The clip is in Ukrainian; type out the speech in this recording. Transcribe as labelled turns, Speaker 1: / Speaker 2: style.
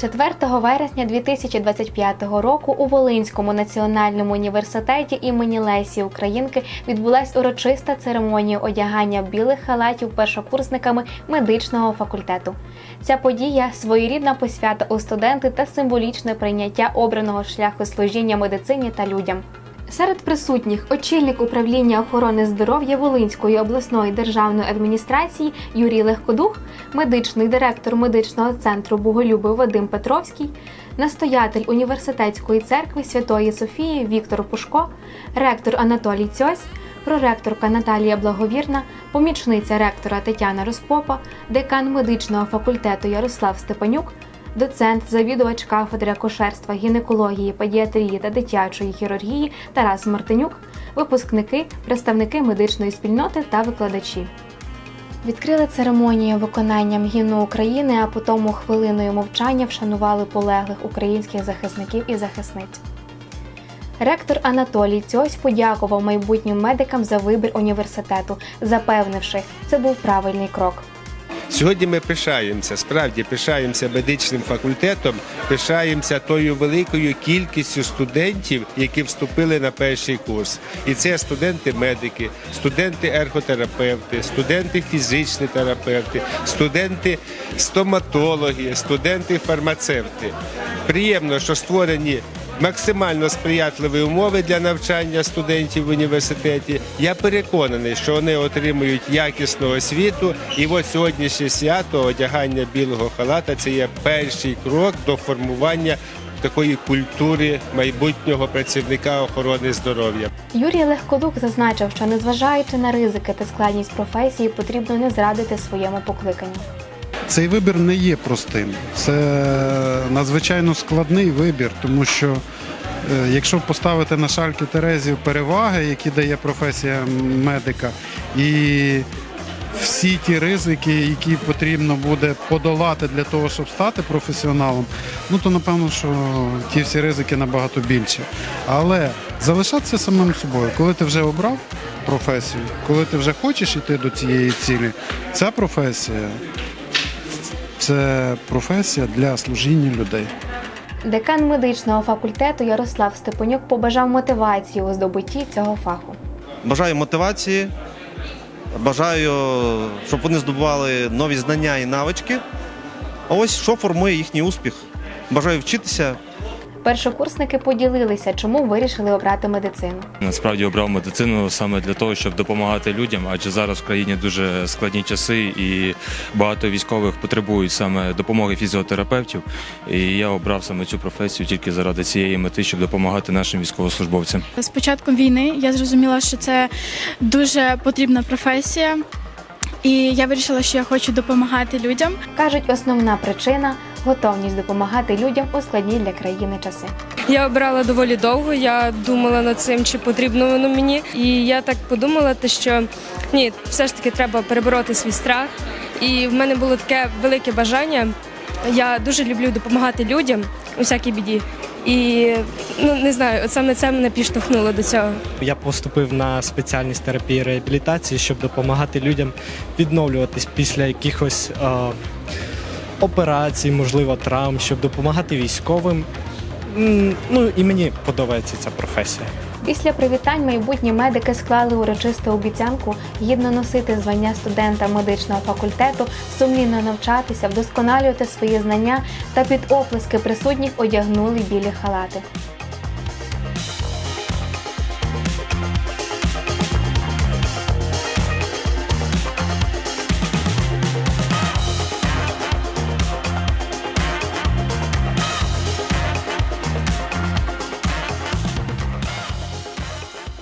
Speaker 1: 4 вересня 2025 року у Волинському національному університеті імені Лесі Українки відбулась урочиста церемонія одягання білих халатів першокурсниками медичного факультету. Ця подія своєрідна посвята у студенти та символічне прийняття обраного шляху служіння медицині та людям. Серед присутніх очільник управління охорони здоров'я Волинської обласної державної адміністрації Юрій Легкодух, медичний директор медичного центру Боголюби Вадим Петровський, настоятель університетської церкви Святої Софії Віктор Пушко, ректор Анатолій Цьось, проректорка Наталія Благовірна, помічниця ректора Тетяна Розпопа, декан медичного факультету Ярослав Степанюк, доцент, завідувач кафедри акушерства, гінекології, педіатрії та дитячої хірургії Тарас Мартинюк, випускники, представники медичної спільноти та викладачі. Відкрили церемонію виконанням гімну України, а потім хвилиною мовчання вшанували полеглих українських захисників і захисниць. Ректор Анатолій Цьось подякував майбутнім медикам за вибір університету, запевнивши, це був правильний крок.
Speaker 2: Сьогодні ми пишаємося, справді пишаємося медичним факультетом, пишаємося тою великою кількістю студентів, які вступили на перший курс. І це студенти-медики, студенти-ерготерапевти, студенти фізичні терапевти, студенти стоматологи, студенти-фармацевти. Приємно, що створені максимально сприятливі умови для навчання студентів в університеті. Я переконаний, що вони отримують якісну освіту. І от сьогоднішнє свято одягання білого халата це є перший крок до формування такої культури майбутнього працівника охорони здоров'я.
Speaker 1: Юрій Легкодук зазначив, що незважаючи на ризики та складність професії, потрібно не зрадити своєму покликанню.
Speaker 3: Цей вибір не є простим. Це надзвичайно складний вибір, тому що е, якщо поставити на шальки Терезів переваги, які дає професія медика, і всі ті ризики, які потрібно буде подолати для того, щоб стати професіоналом, ну то напевно, що ті всі ризики набагато більші. Але залишатися самим собою, коли ти вже обрав професію, коли ти вже хочеш йти до цієї цілі, ця професія це професія для служіння людей.
Speaker 1: Декан медичного факультету Ярослав Степанюк побажав мотивації у здобутті цього фаху.
Speaker 4: Бажаю мотивації, бажаю, щоб вони здобували нові знання і навички. А ось що формує їхній успіх. Бажаю вчитися,
Speaker 1: Першокурсники поділилися, чому вирішили обрати медицину.
Speaker 5: Насправді обрав медицину саме для того, щоб допомагати людям, адже зараз в країні дуже складні часи, і багато військових потребують саме допомоги фізіотерапевтів. І я обрав саме цю професію тільки заради цієї мети, щоб допомагати нашим військовослужбовцям.
Speaker 6: З початком війни я зрозуміла, що це дуже потрібна професія, і я вирішила, що я хочу допомагати людям.
Speaker 1: Кажуть, основна причина готовність допомагати людям у складні для країни часи.
Speaker 7: Я обрала доволі довго. Я думала над цим, чи потрібно воно мені. І я так подумала, те, що ні, все ж таки треба перебороти свій страх. І в мене було таке велике бажання. Я дуже люблю допомагати людям у всякій біді. І ну не знаю, от саме це мене підштовхнуло до цього.
Speaker 8: Я поступив на спеціальність терапії реабілітації, щоб допомагати людям відновлюватись після якихось е, операцій, можливо, травм, щоб допомагати військовим. Ну і мені подобається ця професія.
Speaker 1: Після привітань майбутні медики склали урочисту обіцянку гідно носити звання студента медичного факультету, сумлінно навчатися, вдосконалювати свої знання та під оплески присутніх одягнули білі халати.